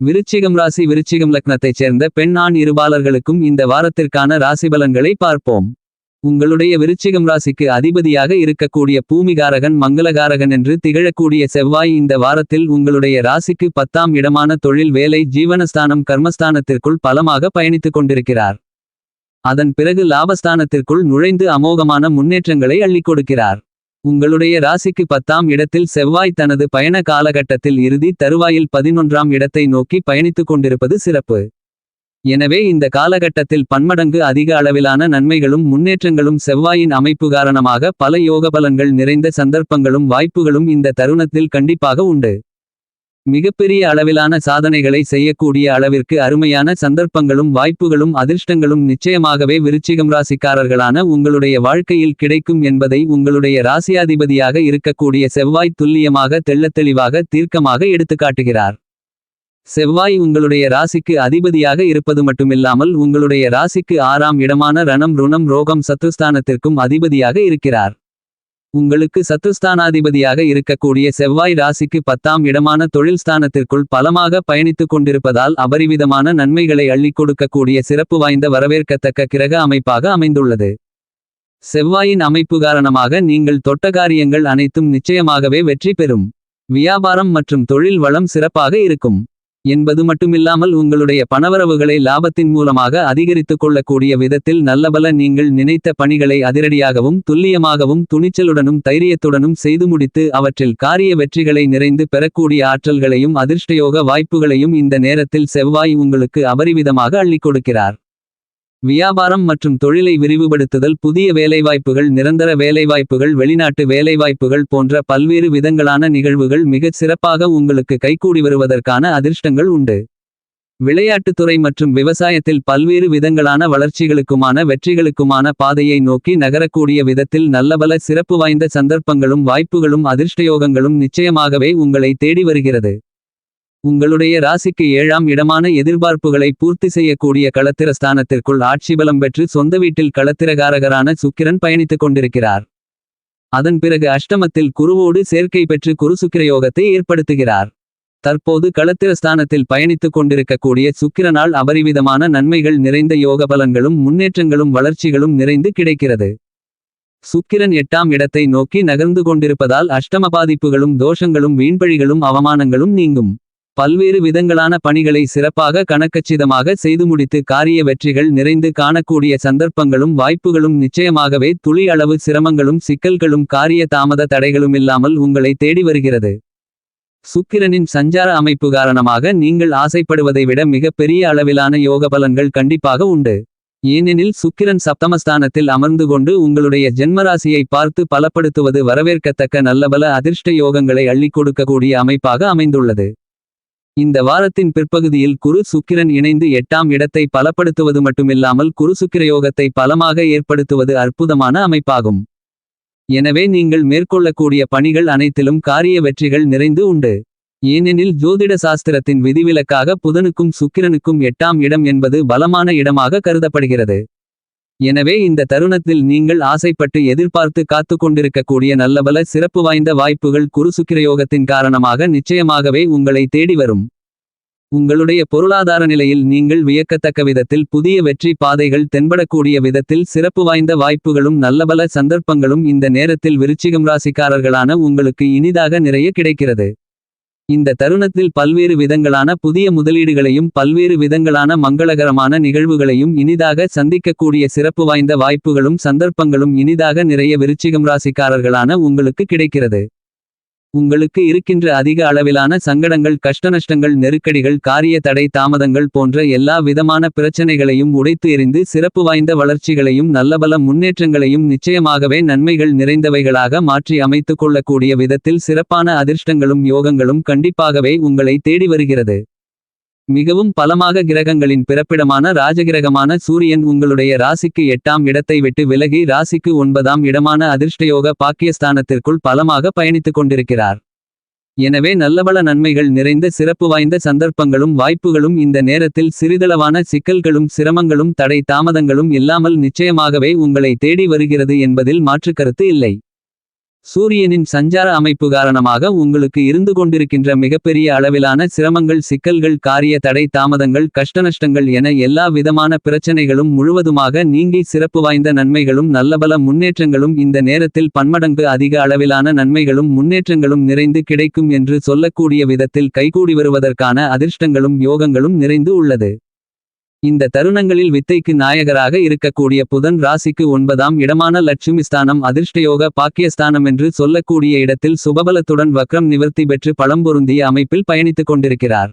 விருச்சிகம் ராசி விருச்சிகம் லக்னத்தைச் சேர்ந்த பெண் ஆண் இருபாலர்களுக்கும் இந்த வாரத்திற்கான ராசிபலன்களை பார்ப்போம். உங்களுடைய விருச்சிகம் ராசிக்கு அதிபதியாக இருக்கக்கூடிய பூமிகாரகன் மங்களகாரகன் என்று திகழக்கூடிய செவ்வாய் இந்த வாரத்தில் உங்களுடைய ராசிக்கு பத்தாம் இடமான தொழில் வேலை ஜீவனஸ்தானம் கர்மஸ்தானத்திற்குள் பலமாக பயணித்துக் கொண்டிருக்கிறார். அதன் பிறகு லாபஸ்தானத்திற்குள் நுழைந்து அமோகமான முன்னேற்றங்களை அள்ளிக் கொடுக்கிறார். உங்களுடைய ராசிக்கு பத்தாம் இடத்தில் செவ்வாய் தனது பயண காலகட்டத்தில் இறுதி தருவாயில் பதினொன்றாம் இடத்தை நோக்கி பயணித்துக் கொண்டிருப்பது சிறப்பு. எனவே இந்த காலகட்டத்தில் பன்மடங்கு அதிக அளவிலான நன்மைகளும் முன்னேற்றங்களும் செவ்வாயின் அமைப்பு காரணமாக பல யோகபலன்கள் நிறைந்த சந்தர்ப்பங்களும் வாய்ப்புகளும் இந்த தருணத்தில் கண்டிப்பாக உண்டு. மிகப்பெரிய அளவிலான சாதனைகளை செய்யக்கூடிய அளவிற்கு அருமையான சந்தர்ப்பங்களும் வாய்ப்புகளும் அதிர்ஷ்டங்களும் நிச்சயமாகவே விருச்சிகம் ராசிக்காரர்களான உங்களுடைய வாழ்க்கையில் கிடைக்கும் என்பதை உங்களுடைய ராசியாதிபதியாக இருக்கக்கூடிய செவ்வாய் துல்லியமாக தெள்ளத்தெளிவாக தீர்க்கமாக எடுத்துக்காட்டுகிறார் செவ்வாய் உங்களுடைய ராசிக்கு அதிபதியாக இருப்பது மட்டுமில்லாமல் உங்களுடைய ராசிக்கு ஆறாம் இடமான ரணம் ருணம் ரோகம் சத்துஸ்தானத்திற்கும் அதிபதியாக இருக்கிறார். உங்களுக்கு சத்துஸ்தானாதிபதியாக இருக்கக்கூடிய செவ்வாய் ராசிக்கு பத்தாம் இடமான தொழில் ஸ்தானத்திற்குள் பலமாக பயணித்துக் கொண்டிருப்பதால் அபரிவிதமான நன்மைகளை அள்ளிக் கொடுக்கக்கூடிய சிறப்பு வாய்ந்த வரவேற்கத்தக்க கிரக அமைப்பாக அமைந்துள்ளது. செவ்வாயின் அமைப்பு காரணமாக நீங்கள் தொட்ட காரியங்கள் அனைத்தும் நிச்சயமாகவே வெற்றி பெறும். வியாபாரம் மற்றும் தொழில் வளம் சிறப்பாக இருக்கும். என்பது மட்டுமில்லாமல் உங்களுடைய பணவரவுகளை லாபத்தின் மூலமாக அதிகரித்துக் கொள்ளக்கூடிய விதத்தில் நல்லபல நீங்கள் நினைத்த பணிகளை அதிரடியாகவும் துல்லியமாகவும் துணிச்சலுடனும் தைரியத்துடனும் செய்து முடித்து அவற்றில் காரிய வெற்றிகளை நிறைந்து பெறக்கூடிய ஆற்றல்களையும் அதிர்ஷ்டயோக வாய்ப்புகளையும் இந்த நேரத்தில் செவ்வாய் உங்களுக்கு அபரிவிதமாக அள்ளிக் கொடுக்கிறார். வியாபாரம் மற்றும் தொழிலை விரிவுபடுத்துதல் புதிய வேலைவாய்ப்புகள் நிரந்தர வேலைவாய்ப்புகள் வெளிநாட்டு வேலைவாய்ப்புகள் போன்ற பல்வேறு விதங்களான நிகழ்வுகள் மிகச் சிறப்பாக உங்களுக்கு கைகூடி வருவதற்கான அதிர்ஷ்டங்கள் உண்டு. விளையாட்டுத்துறை மற்றும் விவசாயத்தில் பல்வேறு விதங்களான வளர்ச்சிகளுக்குமான வெற்றிகளுக்குமான பாதையை நோக்கி நகரக்கூடிய விதத்தில் நல்லபல சிறப்பு வாய்ந்த சந்தர்ப்பங்களும் வாய்ப்புகளும் அதிர்ஷ்டயோகங்களும் நிச்சயமாகவே உங்களை தேடி வருகிறது. உங்களுடைய ராசிக்கு ஏழாம் இடமான எதிர்பார்ப்புகளை பூர்த்தி செய்யக்கூடிய களத்திர ஸ்தானத்திற்குள் ஆட்சிபலம் பெற்று சொந்த வீட்டில் களத்திரகாரகரான சுக்கிரன் பயணித்துக் கொண்டிருக்கிறார். அதன் பிறகு அஷ்டமத்தில் குருவோடு சேர்க்கை பெற்று குருசுக்கிரயோகத்தை ஏற்படுத்துகிறார். தற்போது களத்திரஸ்தானத்தில் பயணித்துக் கொண்டிருக்கக்கூடிய சுக்கிரனால் அபரிவிதமான நன்மைகள் நிறைந்த யோக பலன்களும் முன்னேற்றங்களும் வளர்ச்சிகளும் நிறைந்து கிடைக்கிறது. சுக்கிரன் எட்டாம் இடத்தை நோக்கி நகர்ந்து கொண்டிருப்பதால் அஷ்டம பாதிப்புகளும் தோஷங்களும் வீண்பழிகளும் அவமானங்களும் நீங்கும். பல்வேறு விதங்களான பணிகளை சிறப்பாக கணக்கச்சிதமாக செய்து முடித்து காரிய வெற்றிகள் நிறைந்து காணக்கூடிய சந்தர்ப்பங்களும் வாய்ப்புகளும் நிச்சயமாகவே துளி அளவு சிரமங்களும் சிக்கல்களும் காரிய தாமத தடைகளும் இல்லாமல் உங்களை தேடி வருகிறது. சுக்கிரனின் சஞ்சார அமைப்பு காரணமாக நீங்கள் ஆசைப்படுவதை விட மிகப்பெரிய அளவிலான யோக பலன்கள் கண்டிப்பாக உண்டு. ஏனெனில் சுக்கிரன் சப்தமஸ்தானத்தில் அமர்ந்து கொண்டு உங்களுடைய ஜென்மராசியை பார்த்து பலப்படுத்துவது வரவேற்கத்தக்க நல்லபல அதிர்ஷ்ட யோகங்களை அள்ளிக் கொடுக்கக்கூடிய அமைப்பாக அமைந்துள்ளது. இந்த வாரத்தின் பிற்பகுதியில் குரு சுக்கிரன் இணைந்து எட்டாம் இடத்தை பலப்படுத்துவது மட்டுமில்லாமல் குரு சுக்கிரயோகத்தை பலமாக ஏற்படுத்துவது அற்புதமான அமைப்பாகும். எனவே நீங்கள் மேற்கொள்ளக்கூடிய பணிகள் அனைத்திலும் காரிய வெற்றிகள் நிறைந்து உண்டு. ஏனெனில் ஜோதிட சாஸ்திரத்தின் விதிவிலக்காக புதனுக்கும் சுக்கிரனுக்கும் எட்டாம் இடம் என்பது பலமான இடமாக கருதப்படுகிறது. எனவே இந்த தருணத்தில் நீங்கள் ஆசைப்பட்டு எதிர்பார்த்து காத்து கொண்டிருக்கக்கூடிய நல்லபல சிறப்பு வாய்ந்த வாய்ப்புகள் குருசுக்கிரயோகத்தின் காரணமாக நிச்சயமாகவே உங்களை தேடி வரும். உங்களுடைய பொருளாதார நிலையில் நீங்கள் வியக்கத்தக்க விதத்தில் புதிய வெற்றி பாதைகள் தென்படக்கூடிய விதத்தில் சிறப்பு வாய்ந்த வாய்ப்புகளும் நல்லபல சந்தர்ப்பங்களும் இந்த நேரத்தில் விருச்சிகம் ராசிக்காரர்களான உங்களுக்கு இனிதாக நிறைய கிடைக்கிறது. இந்த தருணத்தில் பல்வேறு விதங்களான புதிய முதலீடுகளையும் பல்வேறு விதங்களான மங்களகரமான நிகழ்வுகளையும் இனிதாக சந்திக்கக்கூடிய சிறப்பு வாய்ந்த வாய்ப்புகளும் சந்தர்ப்பங்களும் இனிதாக நிறைய விருச்சிகம் ராசிக்காரர்களான உங்களுக்கு கிடைக்கிறது. உங்களுக்கு இருக்கின்ற அதிக அளவிலான சங்கடங்கள் கஷ்டநஷ்டங்கள் நெருக்கடிகள் காரிய தடை தாமதங்கள் போன்ற எல்லா விதமான பிரச்சனைகளையும் உடைத்து எறிந்து சிறப்பு வாய்ந்த வளர்ச்சிகளையும் நல்லபல முன்னேற்றங்களையும் நிச்சயமாகவே நன்மைகள் நிறைந்தவைகளாக மாற்றி அமைத்துக் கொள்ளக்கூடிய விதத்தில் சிறப்பான அதிர்ஷ்டங்களும் யோகங்களும் கண்டிப்பாகவே உங்களை தேடி வருகிறது. மிகவும் பலமாக கிரகங்களின் பிறப்பிடமான ராஜகிரகமான சூரியன் உங்களுடைய ராசிக்கு எட்டாம் இடத்தை விட்டு விலகி ராசிக்கு ஒன்பதாம் இடமான அதிர்ஷ்டயோக பாக்கியஸ்தானத்திற்குள் பலமாக பயணித்துக் கொண்டிருக்கிறார். எனவே நல்லபல நன்மைகள் நிறைந்த சிறப்பு வாய்ந்த சந்தர்ப்பங்களும் வாய்ப்புகளும் இந்த நேரத்தில் சிறிதளவான சிக்கல்களும் சிரமங்களும் தடை தாமதங்களும் இல்லாமல் நிச்சயமாகவே உங்களை தேடி வருகிறது என்பதில் மாற்றுக்கருத்து இல்லை. சூரியனின் சஞ்சார அமைப்பு காரணமாக உங்களுக்கு இருந்து கொண்டிருக்கின்ற மிகப்பெரிய அளவிலான சிரமங்கள் சிக்கல்கள் காரிய தடை தாமதங்கள் கஷ்டநஷ்டங்கள் என எல்லா விதமான பிரச்சனைகளும் முழுவதுமாக நீங்கி சிறப்பு வாய்ந்த நன்மைகளும் நல்லபல முன்னேற்றங்களும் இந்த நேரத்தில் பன்மடங்கு அதிக அளவிலான நன்மைகளும் முன்னேற்றங்களும் நிறைந்து கிடைக்கும் என்று சொல்லக்கூடிய விதத்தில் கைகூடி வருவதற்கான அதிர்ஷ்டங்களும் யோகங்களும் நிறைந்து உள்ளது. இந்த தருணங்களில் வித்தைக்கு நாயகராக இருக்கக்கூடிய புதன் ராசிக்கு ஒன்பதாம் இடமான லட்சுமி ஸ்தானம் அதிர்ஷ்டயோக பாக்கியஸ்தானம் என்று சொல்லக்கூடிய இடத்தில் சுபபலத்துடன் வக்ரம் நிவர்த்தி பெற்று பழம்பொருந்திய அமைப்பில் பயணித்துக் கொண்டிருக்கிறார்.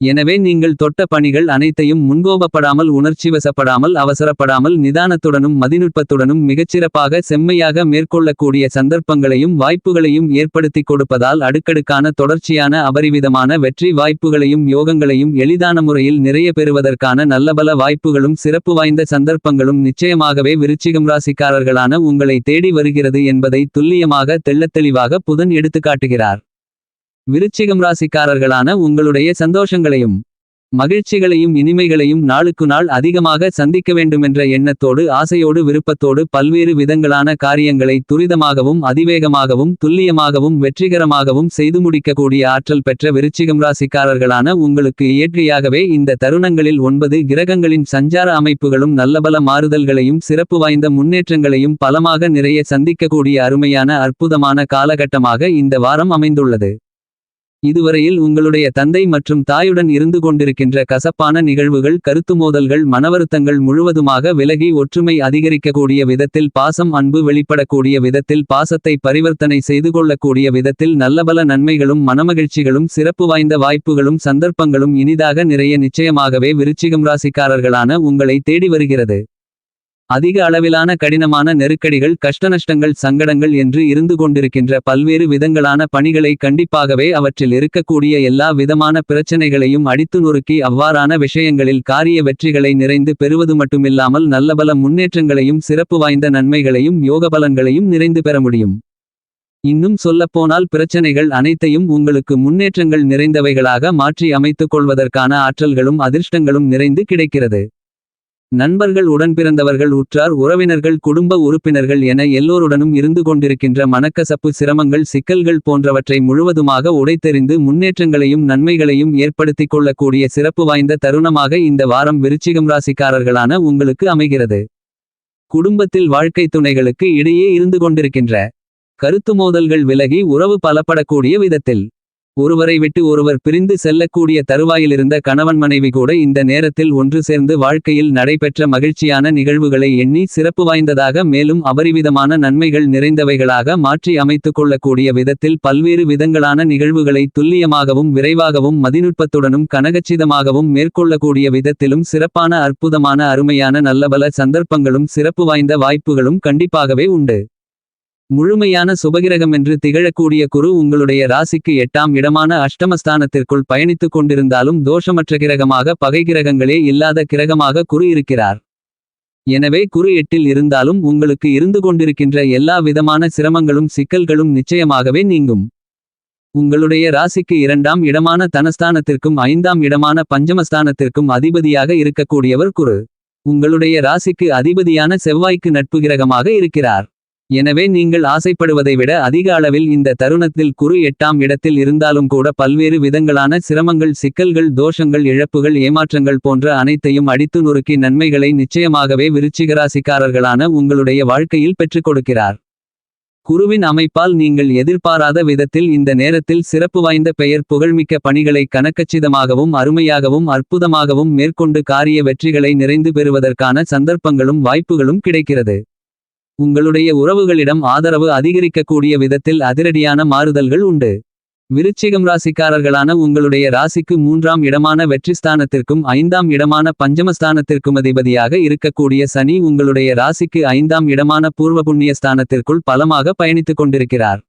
எனவே நீங்கள் தொட்ட பணிகள் அனைத்தையும் முன்கோபப்படாமல் உணர்ச்சிவசப்படாமல் அவசரப்படாமல் நிதானத்துடனும் மதிநுட்பத்துடனும் மிகச்சிறப்பாக செம்மையாக மேற்கொள்ளக்கூடிய சந்தர்ப்பங்களையும் வாய்ப்புகளையும் ஏற்படுத்திக் கொடுப்பதால் அடுக்கடுக்கான தொடர்ச்சியான அபரிவிதமான வெற்றி வாய்ப்புகளையும் யோகங்களையும் எளிதான முறையில் நிறைய பெறுவதற்கான நல்லபல வாய்ப்புகளும் சிறப்பு வாய்ந்த சந்தர்ப்பங்களும் நிச்சயமாகவே விருச்சிகம் ராசிக்காரர்களான உங்களை தேடி வருகிறது என்பதை துல்லியமாக தெள்ளத்தெளிவாக புதன் எடுத்துக்காட்டுகிறார். விருச்சிகம் ராசிக்காரர்களான உங்களுடைய சந்தோஷங்களையும் மகிழ்ச்சிகளையும் இனிமைகளையும் நாளுக்கு நாள் அதிகமாக சந்திக்க வேண்டுமென்ற எண்ணத்தோடு ஆசையோடு விருப்பத்தோடு பல்வேறு விதங்களான காரியங்களை துரிதமாகவும் அதிவேகமாகவும் துல்லியமாகவும் வெற்றிகரமாகவும் செய்து முடிக்கக்கூடிய ஆற்றல் பெற்ற விருச்சிகம் ராசிக்காரர்களான உங்களுக்கு இயற்கையாகவே இந்த தருணங்களில் ஒன்பது கிரகங்களின் சஞ்சார அமைப்புகளும் நல்லபல மாறுதல்களையும் சிறப்பு வாய்ந்த முன்னேற்றங்களையும் பலமாக நிறைய சந்திக்கக்கூடிய அருமையான அற்புதமான காலகட்டமாக இந்த வாரம் அமைந்துள்ளது. இதுவரையில் உங்களுடைய தந்தை மற்றும் தாயுடன் இருந்து கொண்டிருக்கின்ற கசப்பான நிகழ்வுகள் கருத்து மோதல்கள் மனவருத்தங்கள் முழுவதுமாக விலகி ஒற்றுமை அதிகரிக்கக்கூடிய விதத்தில் பாசம் அன்பு வெளிப்படக்கூடிய விதத்தில் பாசத்தை பரிவர்த்தனை செய்து கொள்ளக்கூடிய விதத்தில் நல்லபல நன்மைகளும் மனமகிழ்ச்சிகளும் சிறப்பு வாய்ந்த வாய்ப்புகளும் சந்தர்ப்பங்களும் இனிதாக நிறைய நிச்சயமாகவே விருச்சிகம் ராசிக்காரர்களான உங்களை தேடி வருகிறது. அதிக அளவிலான கடினமான நெருக்கடிகள் கஷ்டநஷ்டங்கள் சங்கடங்கள் என்று இருந்து கொண்டிருக்கின்ற பல்வேறு விதங்களான பணிகளை கண்டிப்பாகவே அவற்றில் இருக்கக்கூடிய எல்லா விதமான பிரச்சனைகளையும் அடித்து நொறுக்கி அவ்வாறான விஷயங்களில் காரிய வெற்றிகளை நிறைந்து பெறுவது மட்டுமில்லாமல் நல்லபல முன்னேற்றங்களையும் சிறப்பு வாய்ந்த நன்மைகளையும் யோகபலன்களையும் நிறைந்து பெற முடியும். இன்னும் சொல்லப்போனால் பிரச்சனைகள் அனைத்தையும் உங்களுக்கு முன்னேற்றங்கள் நிறைந்தவைகளாக மாற்றி அமைத்துக் கொள்வதற்கான ஆற்றல்களும் அதிர்ஷ்டங்களும் நிறைந்து கிடைக்கிறது. நண்பர்கள் உடன்பிறந்தவர்கள் உற்றார் உறவினர்கள் குடும்ப உறுப்பினர்கள் என எல்லோருடனும் இருந்து கொண்டிருக்கின்ற மனக்கசப்பு சிரமங்கள் சிக்கல்கள் போன்றவற்றை முழுவதுமாக உடைத்தெறிந்து முன்னேற்றங்களையும் நன்மைகளையும் ஏற்படுத்திக் கொள்ளக்கூடிய சிறப்பு வாய்ந்த தருணமாக இந்த வாரம் விருச்சிகம் ராசிக்காரர்களான உங்களுக்கு அமைகிறது. குடும்பத்தில் வாழ்க்கை துணைகளுக்கு இடையே இருந்து கொண்டிருக்கின்ற கருத்து மோதல்கள் விலகி உறவு பலப்படக்கூடிய விதத்தில் ஒருவரை விட்டு ஒருவர் பிரிந்து செல்லக்கூடிய தருவாயிலிருந்த கணவன் மனைவி கூட இந்த நேரத்தில் ஒன்று சேர்ந்து வாழ்க்கையில் நடைபெற்ற மகிழ்ச்சியான நிகழ்வுகளை எண்ணி சிறப்பு வாய்ந்ததாக மேலும் அபரிவிதமான நன்மைகள் நிறைந்தவைகளாக மாற்றி அமைத்துக் கொள்ளக்கூடிய விதத்தில் பல்வேறு விதங்களான நிகழ்வுகளை துல்லியமாகவும் விரைவாகவும் மதிநுட்பத்துடனும் கனகச்சிதமாகவும் மேற்கொள்ளக்கூடிய விதத்திலும் சிறப்பான அற்புதமான அருமையான நல்லபல சந்தர்ப்பங்களும் சிறப்பு வாய்ந்த வாய்ப்புகளும் கண்டிப்பாகவே உண்டு. முழுமையான சுபகிரகம் என்று திகழக்கூடிய குரு உங்களுடைய ராசிக்கு எட்டாம் இடமான அஷ்டமஸ்தானத்திற்குள் பயணித்துக் கொண்டிருந்தாலும் தோஷமற்ற கிரகமாக பகை கிரகங்களே இல்லாத கிரகமாக குரு இருக்கிறார். எனவே குரு எட்டில் இருந்தாலும் உங்களுக்கு இருந்து கொண்டிருக்கின்ற எல்லா விதமான சிரமங்களும் சிக்கல்களும் நிச்சயமாகவே நீங்கும். உங்களுடைய ராசிக்கு இரண்டாம் இடமான தனஸ்தானத்திற்கும் ஐந்தாம் இடமான பஞ்சமஸ்தானத்திற்கும் அதிபதியாக இருக்கக்கூடியவர் குரு. உங்களுடைய ராசிக்கு அதிபதியான செவ்வாய்க்கு நட்பு கிரகமாக இருக்கிறார். எனவே நீங்கள் ஆசைப்படுவதை விட அதிக அளவில் இந்த தருணத்தில் குரு எட்டாம் இடத்தில் இருந்தாலும் கூட பல்வேறு விதங்களான சிரமங்கள் சிக்கல்கள் தோஷங்கள் இழப்புகள் ஏமாற்றங்கள் போன்ற அனைத்தையும் அடித்து நொறுக்கி நன்மைகளை நிச்சயமாகவே விருச்சிகராசிக்காரர்களான உங்களுடைய வாழ்க்கையில் பெற்றுக் கொடுக்கிறார். குருவின் அமைப்பால் நீங்கள் எதிர்பாராத விதத்தில் இந்த நேரத்தில் சிறப்பு வாய்ந்த பெயர் புகழ்மிக்க பணிகளை கணக்கச்சிதமாகவும் அருமையாகவும் அற்புதமாகவும் மேற்கொண்டு காரிய வெற்றிகளை நிறைந்து பெறுவதற்கான சந்தர்ப்பங்களும் வாய்ப்புகளும் கிடைக்கிறது. உங்களுடைய உறவுகளிடம் ஆதரவு அதிகரிக்கக்கூடிய விதத்தில் அதிரடியான மாறுதல்கள் உண்டு. விருச்சிகம் ராசிக்காரர்களான உங்களுடைய ராசிக்கு மூன்றாம் இடமான வெற்றிஸ்தானத்திற்கும் ஐந்தாம் இடமான பஞ்சமஸ்தானத்திற்கும் அதிபதியாக இருக்கக்கூடிய சனி உங்களுடைய ராசிக்கு ஐந்தாம் இடமான பூர்வ புண்ணிய ஸ்தானத்திற்குள் பலமாக பயணித்துக் கொண்டிருக்கிறார்.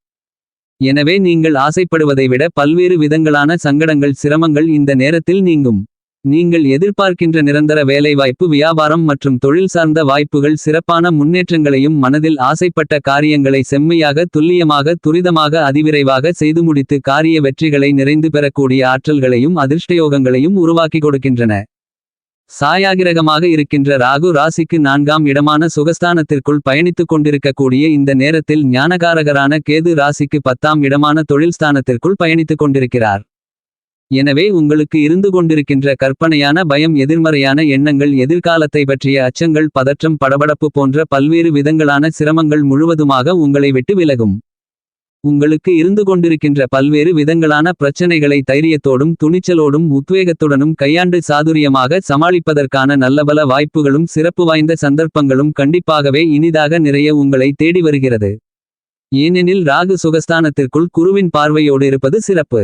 எனவே நீங்கள் ஆசைப்படுவதை விட பல்வேறு விதங்களான சங்கடங்கள் சிரமங்கள் இந்த நேரத்தில் நீங்கும். நீங்கள் எதிர்பார்க்கின்ற நிரந்தர வேலைவாய்ப்பு வியாபாரம் மற்றும் தொழில் சார்ந்த வாய்ப்புகள் சிறப்பான முன்னேற்றங்களையும் மனதில் ஆசைப்பட்ட காரியங்களை செம்மையாக துல்லியமாக துரிதமாக அதிவிரைவாக செய்து முடித்து காரிய வெற்றிகளை நிறைந்து பெறக்கூடிய ஆற்றல்களையும் அதிர்ஷ்டயோகங்களையும் உருவாக்கி கொடுக்கின்றன. சாயாகிரகமாக இருக்கின்ற ராகு ராசிக்கு நான்காம் இடமான சுகஸ்தானத்திற்குள் பயணித்துக் கொண்டிருக்கக்கூடிய இந்த நேரத்தில் ஞானகாரகரான கேது ராசிக்கு பத்தாம் இடமான தொழில் ஸ்தானத்திற்குள் பயணித்துக் கொண்டிருக்கிறார். எனவே உங்களுக்கு இருந்து கொண்டிருக்கின்ற கற்பனையான பயம் எதிர்மறையான எண்ணங்கள் எதிர்காலத்தை பற்றிய அச்சங்கள் பதற்றம் படபடப்பு போன்ற பல்வேறு விதங்களான சிரமங்கள் முழுவதுமாக உங்களை விட்டு விலகும். உங்களுக்கு இருந்து கொண்டிருக்கின்ற பல்வேறு விதங்களான பிரச்சனைகளை தைரியத்தோடும் துணிச்சலோடும் உத்வேகத்துடனும் கையாண்டு சாதுரியமாக சமாளிப்பதற்கான நல்லபல வாய்ப்புகளும் சிறப்பு வாய்ந்த சந்தர்ப்பங்களும் கண்டிப்பாகவே இனிதாக நிறைய உங்களை தேடி வருகிறது. ஏனெனில் ராகு சுகஸ்தானத்திற்குள் குருவின் பார்வையோடு இருப்பது சிறப்பு.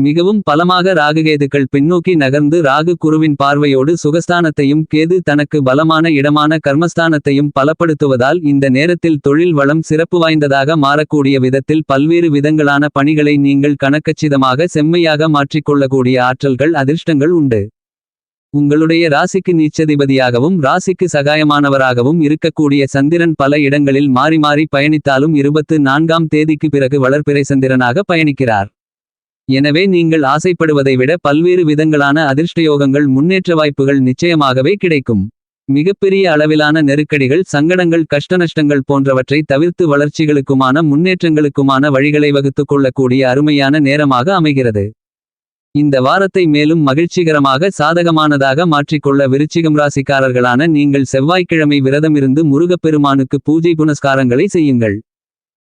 மிகவும் பலமாக ராகுகேதுக்கள் பின்னோக்கி நகர்ந்து ராகு குருவின் பார்வையோடு சுகஸ்தானத்தையும் கேது தனக்கு பலமான இடமான கர்மஸ்தானத்தையும் பலப்படுத்துவதால் இந்த நேரத்தில் தொழில் வளம் சிறப்பு வாய்ந்ததாக மாறக்கூடிய விதத்தில் பல்வேறு விதங்களான பணிகளை நீங்கள் கணக்கச்சிதமாக செம்மையாக மாற்றிக்கொள்ளக்கூடிய ஆற்றல்கள் அதிர்ஷ்டங்கள் உண்டு. உங்களுடைய ராசிக்கு நீச்சதிபதியாகவும் ராசிக்கு சகாயமானவராகவும் இருக்கக்கூடிய சந்திரன் பல இடங்களில் மாறி மாறி பயணித்தாலும் இருபத்து நான்காம் தேதிக்கு பிறகு வளர்பிறை சந்திரனாக பயணிக்கிறார். எனவே நீங்கள் ஆசைப்படுவதை விட பல்வேறு விதங்களான அதிர்ஷ்டயோகங்கள் முன்னேற்ற வாய்ப்புகள் நிச்சயமாகவே கிடைக்கும். மிகப்பெரிய அளவிலான நெருக்கடிகள் சங்கடங்கள் கஷ்டநஷ்டங்கள் போன்றவற்றை தவிர்த்து வளர்ச்சிகளுக்குமான முன்னேற்றங்களுக்குமான வழிகளை வகுத்துக் கொள்ளக்கூடிய அருமையான நேரமாக அமைகிறது. இந்த வாரத்தை மேலும் மகிழ்ச்சிகரமாக சாதகமானதாக மாற்றிக்கொள்ள விருச்சிகம் ராசிக்காரர்களான நீங்கள் செவ்வாய்க்கிழமை விரதமிருந்து முருகப்பெருமானுக்கு பூஜை புனஸ்காரங்களை செய்யுங்கள்.